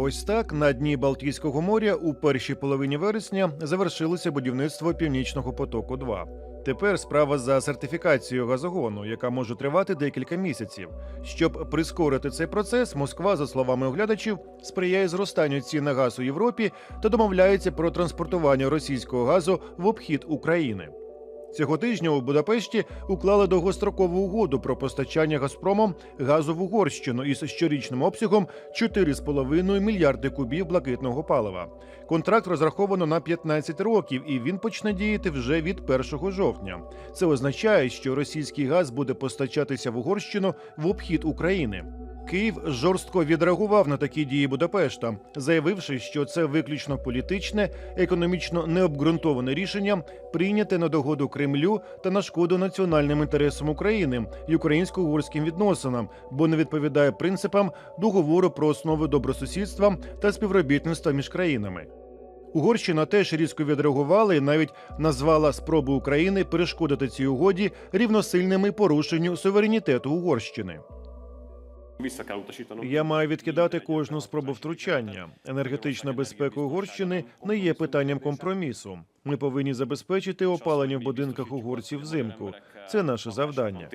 Ось так на дні Балтійського моря у першій половині вересня завершилося будівництво Північного потоку. 2 тепер справа за сертифікацією газогону, яка може тривати декілька місяців. Щоб прискорити цей процес, Москва, за словами оглядачів, сприяє зростанню цін на газ у Європі та домовляється про транспортування російського газу в обхід України. Цього тижня у Будапешті уклали довгострокову угоду про постачання Газпромом газу в Угорщину із щорічним обсягом 4,5 мільярди кубів блакитного палива. Контракт розраховано на 15 років, і він почне діяти вже від 1 жовтня. Це означає, що російський газ буде постачатися в Угорщину в обхід України. Київ жорстко відреагував на такі дії Будапешта, заявивши, що це виключно політичне, економічно необґрунтоване рішення, прийняте на догоду Кремлю та на шкоду національним інтересам України і українсько-угорським відносинам, бо не відповідає принципам договору про основи добросусідства та співробітництва між країнами. Угорщина теж різко відреагувала і навіть назвала спроби України перешкодити цій угоді рівносильними порушенню суверенітету Угорщини. Я маю відкидати кожну спробу втручання. Енергетична безпека Угорщини не є питанням компромісу. Ми повинні забезпечити опалення в будинках угорців взимку. Це наше завдання.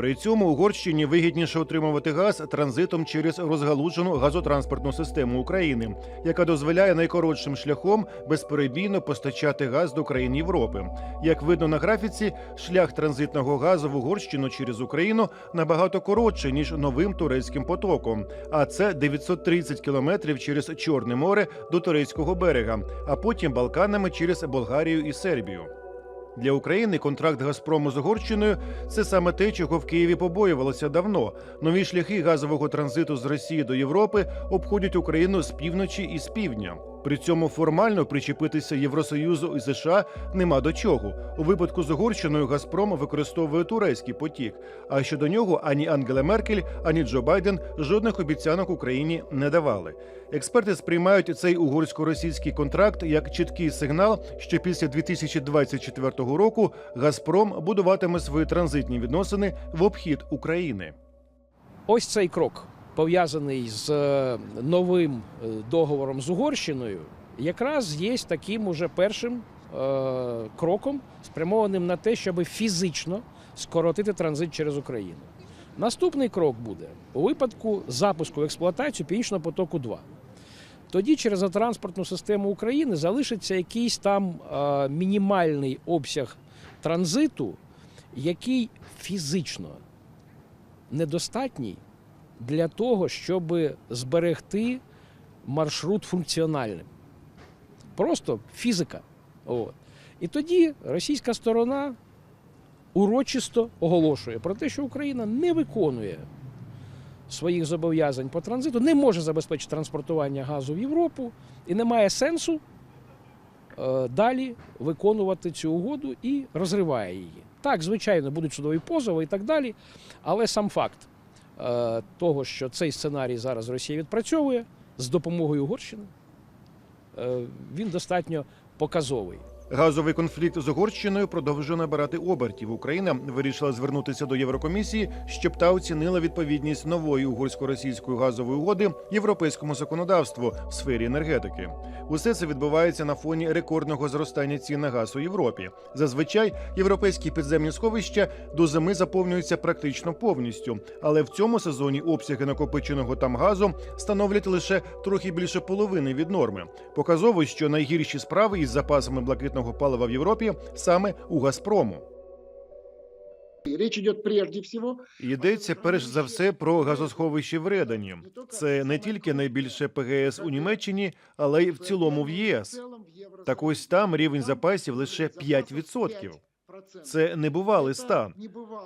При цьому Угорщині вигідніше отримувати газ транзитом через розгалужену газотранспортну систему України, яка дозволяє найкоротшим шляхом безперебійно постачати газ до країн Європи. Як видно на графіці, шлях транзитного газу в Угорщину через Україну набагато коротший ніж новим турецьким потоком. А це 930 кілометрів через Чорне море до турецького берега, а потім Балканами через Болгарію і Сербію. Для України контракт Газпрому з Угорщиною це саме те, чого в Києві побоювалося давно. Нові шляхи газового транзиту з Росії до Європи обходять Україну з півночі і з півдня. При цьому формально причепитися Євросоюзу і США нема до чого. У випадку з Угорщиною Газпром використовує турецький потік. А щодо нього ані Ангела Меркель, ані Джо Байден жодних обіцянок Україні не давали. Експерти сприймають цей угорсько-російський контракт як чіткий сигнал, що після 2024 року Газпром будуватиме свої транзитні відносини в обхід України. Ось цей крок, пов'язаний з е, новим е, договором з Угорщиною, якраз є таким уже першим е, кроком, спрямованим на те, щоб фізично скоротити транзит через Україну. Наступний крок буде у випадку запуску в експлуатацію Північного потоку 2 Тоді через транспортну систему України залишиться якийсь там мінімальний обсяг транзиту, який фізично недостатній для того, щоб зберегти маршрут функціональним. Просто фізика. От. І тоді російська сторона урочисто оголошує про те, що Україна не виконує своїх зобов'язань по транзиту, не може забезпечити транспортування газу в Європу і немає сенсу е, далі виконувати цю угоду і розриває її. Так, звичайно, будуть судові позови і так далі, але сам факт того, що цей сценарій зараз Росія відпрацьовує з допомогою Угорщини, е, він достатньо показовий. Газовий конфлікт з Угорщиною продовжує набирати обертів. Україна вирішила звернутися до Єврокомісії, щоб та оцінила відповідність нової угорсько-російської газової угоди європейському законодавству в сфері енергетики. Усе це відбувається на фоні рекордного зростання цін на газ у Європі. Зазвичай європейські підземні сховища до зими заповнюються практично повністю, але в цьому сезоні обсяги накопиченого там газу становлять лише трохи більше половини від норми. Показово, що найгірші справи із запасами блакитного палива в Європі саме у Газпрому. Речь идет прежде всего Йдеться перш за все про газосховище в Редані. Це не тільки найбільше ПГС у Німеччині, але й в цілому в ЄС. Так ось там рівень запасів лише 5%. Це небувалий стан.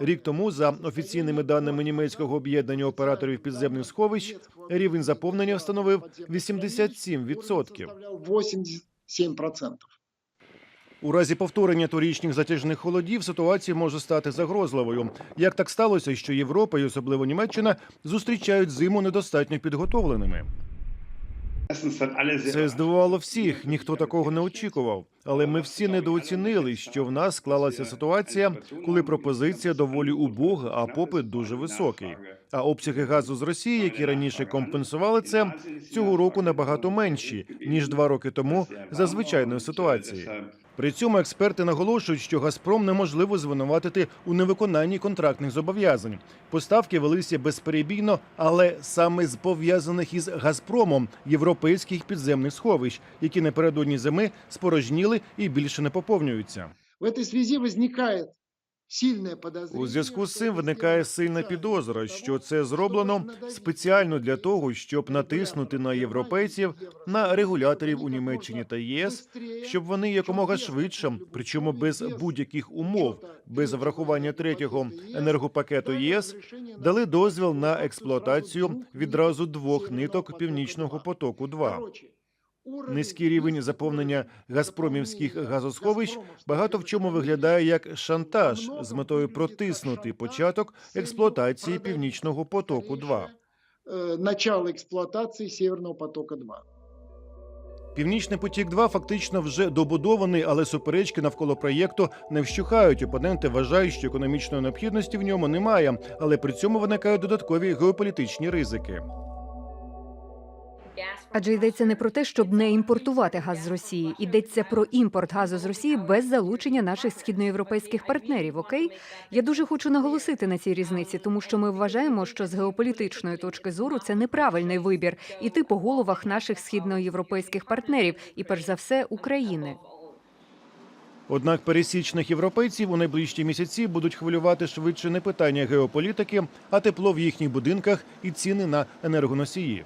Рік тому, за офіційними даними німецького об'єднання операторів підземних сховищ, рівень заповнення становив 87%. 87%. У разі повторення торічних затяжних холодів ситуація може стати загрозливою. Як так сталося, що Європа і особливо Німеччина зустрічають зиму недостатньо підготовленими? Це здивувало всіх, ніхто такого не очікував. Але ми всі недооцінили, що в нас склалася ситуація, коли пропозиція доволі убога, а попит дуже високий. А обсяги газу з Росії, які раніше компенсували це, цього року набагато менші ніж два роки тому за звичайної ситуації. При цьому експерти наголошують, що Газпром неможливо звинуватити у невиконанні контрактних зобов'язань. Поставки велися безперебійно, але саме з пов'язаних із Газпромом європейських підземних сховищ, які напередодні зими спорожніли і більше не поповнюються. В цій зв'язі подозрение. У зв'язку з цим виникає сильна підозра, що це зроблено спеціально для того, щоб натиснути на європейців, на регуляторів у Німеччині та ЄС, щоб вони якомога швидше, причому без будь-яких умов, без врахування третього енергопакету ЄС, дали дозвіл на експлуатацію відразу двох ниток північного потоку. 2 Низький рівень заповнення газпромівських газосховищ багато в чому виглядає як шантаж з метою протиснути початок експлуатації північного потоку. 2 Э, Начало эксплуатации Северного потока-2. Північний потік 2 фактично вже добудований, але суперечки навколо проєкту не вщухають. Опоненти вважають, що економічної необхідності в ньому немає, але при цьому виникають додаткові геополітичні ризики. Адже йдеться не про те, щоб не імпортувати газ з Росії. Йдеться про імпорт газу з Росії без залучення наших східноєвропейських партнерів. Окей, я дуже хочу наголосити на цій різниці, тому що ми вважаємо, що з геополітичної точки зору це неправильний вибір іти по головах наших східноєвропейських партнерів і перш за все України. Однак пересічних європейців у найближчі місяці будуть хвилювати швидше не питання геополітики, а тепло в їхніх будинках і ціни на енергоносії.